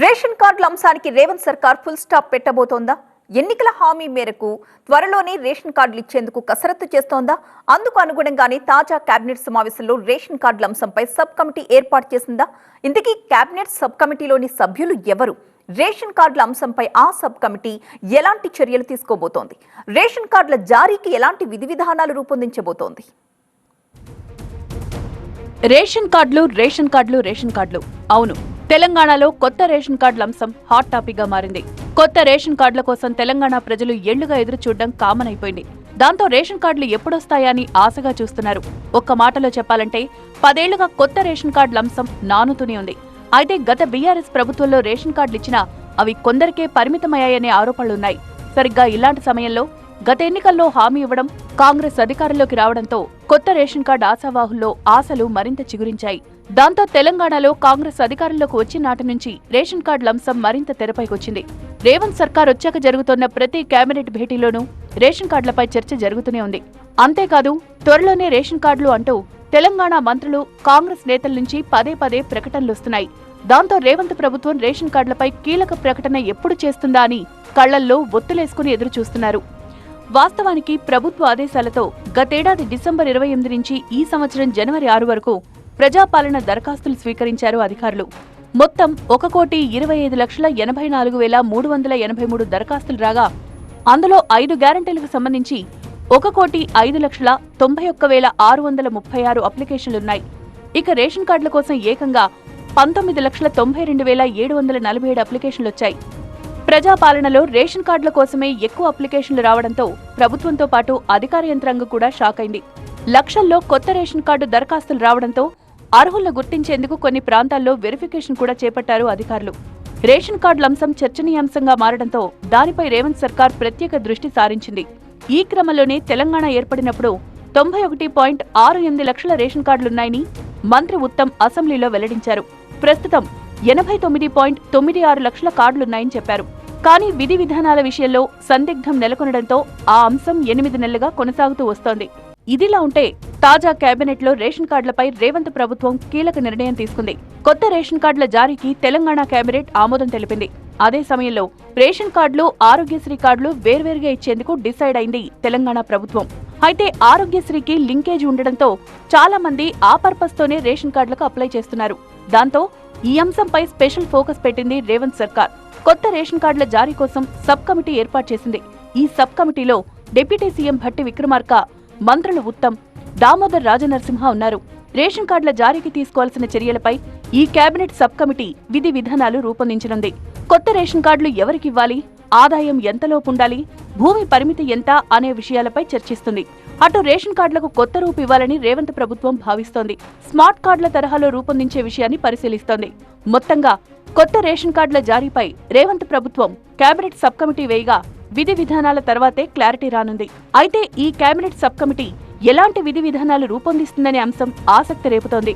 Ration కార్డుల అంశానికి రేవంత్ సర్కార్ ఫుల్ స్టాప్ పెట్టబోతోందా? ఎన్నికల హామీ మేరకు త్వరలోనే రేషన్ కార్డులు ఇచ్చేందుకు కసరత్తు చేస్తోందా? అందుకు అనుగుణంగానే తాజా కేబినెట్ సమావేశంలో రేషన్ కార్డుల అంశంపై సబ్ కమిటీ ఏర్పాటు చేసిందా? ఇంతకీ కేబినెట్ సబ్ కమిటీలోని సభ్యులు ఎవరు? రేషన్ కార్డుల అంశంపై ఆ సబ్ కమిటీ ఎలాంటి చర్యలు తీసుకోబోతోంది? రేషన్ కార్డుల జారీకి ఎలాంటి విధి విధానాలు రూపొందించబోతోంది? రేషన్ కార్డులు రేషన్ కార్డులు రేషన్ కార్డులు. అవును తెలంగాణలో కొత్త రేషన్ కార్డుల అంశం హాట్ టాపిక్గా మారింది. కొత్త రేషన్ కార్డుల కోసం తెలంగాణ ప్రజలు ఏళ్ళుగా ఎదురు చూడడం కామన్ అయిపోయింది. దాంతో రేషన్ కార్డులు ఎప్పుడొస్తాయని ఆశగా చూస్తున్నారు. ఒక్క మాటలో చెప్పాలంటే పదేళ్ళుగా కొత్త రేషన్ కార్డుల అంశం నానుతూనే ఉంది. అయితే గత బీఆర్ఎస్ ప్రభుత్వంలో రేషన్ కార్డులు ఇచ్చినా అవి కొందరికే పరిమితమయ్యాయనే ఆరోపణలున్నాయి. సరిగ్గా ఇలాంటి సమయంలో గత ఎన్నికల్లో హామీ ఇవ్వడం కాంగ్రెస్ అధికారంలోకి రావడంతో కొత్త రేషన్ కార్డు ఆశావాహుల్లో ఆశలు మరింత చిగురించాయి. దాంతో తెలంగాణలో కాంగ్రెస్ అధికారంలోకి వచ్చిన నాటి నుంచి రేషన్ కార్డుల అంశం మరింత తెరపైకొచ్చింది రేవంత్ సర్కార్ వచ్చాక జరుగుతున్న ప్రతి కేబినెట్ భేటీలోనూ రేషన్ కార్డులపై చర్చ జరుగుతూనే ఉంది. అంతేకాదు త్వరలోనే రేషన్ కార్డులు అంటూ తెలంగాణ మంత్రులు కాంగ్రెస్ నేతల నుంచి పదే పదే ప్రకటనలొస్తున్నాయి దాంతో రేవంత్ ప్రభుత్వం రేషన్ కార్డులపై కీలక ప్రకటన ఎప్పుడు చేస్తుందా అని కళ్ళల్లో ఒత్తులేసుకుని ఎదురుచూస్తున్నారు. వాస్తవానికి ప్రభుత్వ ఆదేశాలతో గతేడాది డిసెంబర్ ఇరవై ఎనిమిది నుంచి ఈ సంవత్సరం జనవరి ఆరు వరకు ప్రజాపాలన దరఖాస్తులు స్వీకరించారు అధికారులు. మొత్తం ఒక కోటి ఇరవై ఐదు లక్షల ఎనభై నాలుగు వేల మూడు వందల ఎనభై మూడు దరఖాస్తులు రాగా అందులో ఐదు గ్యారంటీలకు సంబంధించి ఒక కోటి ఐదు లక్షల తొంభై ఒక్క వేల ఆరు వందల ముప్పై ఆరు అప్లికేషన్లున్నాయి. ఇక రేషన్ కార్డుల కోసం ఏకంగా పంతొమ్మిది లక్షల తొంభై రెండు వేల ఏడు వందల నలభై ఏడు అప్లికేషన్లు వచ్చాయి ప్రజాపాలనలో రేషన్ కార్డుల కోసమే ఎక్కువ అప్లికేషన్లు రావడంతో ప్రభుత్వంతో పాటు అధికార యంత్రాంగం కూడా షాక్ అయింది. లక్షల్లో కొత్త రేషన్ కార్డు దరఖాస్తులు రావడంతో అర్హులను గుర్తించేందుకు కొన్ని ప్రాంతాల్లో వెరిఫికేషన్ కూడా చేపట్టారు అధికారులు. రేషన్ కార్డుల అంశం చర్చనీయాంశంగా మారడంతో దానిపై రేవంత్ సర్కార్ ప్రత్యేక దృష్టి సారించింది. ఈ క్రమంలోనే తెలంగాణ ఏర్పడినప్పుడు తొంభై ఒకటి పాయింట్ ఆరు ఎనిమిది లక్షల రేషన్ కార్డులున్నాయని మంత్రి ఉత్తమ్ అసెంబ్లీలో వెల్లడించారు. ప్రస్తుతం ఎనభై తొమ్మిది పాయింట్ తొమ్మిది ఆరు లక్షల కార్డులున్నాయని చెప్పారు. కానీ విధి విధానాల విషయంలో సందిగ్ధం నెలకొనడంతో ఆ అంశం ఎనిమిది నెలలుగా కొనసాగుతూ వస్తోంది. ఇదిలా ఉంటే తాజా కేబినెట్లో రేషన్ కార్డులపై రేవంత్ ప్రభుత్వం కీలక నిర్ణయం తీసుకుంది. కొత్త రేషన్ కార్డుల జారీకి తెలంగాణ కేబినెట్ ఆమోదం తెలిపింది. అదే సమయంలో రేషన్ కార్డులు ఆరోగ్యశ్రీ కార్డులు వేర్వేరుగా ఇచ్చేందుకు డిసైడ్ అయింది తెలంగాణ ప్రభుత్వం. అయితే ఆరోగ్యశ్రీకి లింకేజ్ ఉండడంతో చాలా మంది ఆ పర్పస్ తోనే రేషన్ కార్డులకు అప్లై చేస్తున్నారు. దాంతో ఈ అంశంపై స్పెషల్ ఫోకస్ పెట్టింది రేవంత్ సర్కార్. కొత్త రేషన్ కార్డుల జారీ కోసం సబ్ కమిటీ ఏర్పాటు చేసింది. ఈ సబ్ కమిటీలో డిప్యూటీ సీఎం భట్టి విక్రమార్క మంత్రులు ఉత్తమ్ దామోదర్ రాజనరసింహ ఉన్నారు. రేషన్ కార్డుల జారీకి తీసుకోవాల్సిన చర్యలపై ఈ కేబినెట్ సబ్ కమిటీ విధి విధానాలు రూపొందించనుంది. కొత్త రేషన్ కార్డులు ఎవరికివ్వాలి ఆదాయం ఎంతలోపు ఉండాలి? భూమి పరిమితి ఎంత? అనే విషయాలపై చర్చిస్తుంది. అటు రేషన్ కార్డులకు కొత్త రూపు ఇవ్వాలని రేవంత్ ప్రభుత్వం భావిస్తోంది. స్మార్ట్ కార్డుల తరహాలో రూపొందించే విషయాన్ని పరిశీలిస్తోంది. మొత్తంగా కొత్త రేషన్ కార్డుల జారీపై రేవంత్ ప్రభుత్వం కేబినెట్ సబ్ కమిటీ వేయగా విధి విధానాల తర్వాతే క్లారిటీ రానుంది. అయితే ఈ కేబినెట్ సబ్ కమిటీ ఎలాంటి విధి విధానాలు రూపొందిస్తుందనే అంశం ఆసక్తి రేపుతోంది.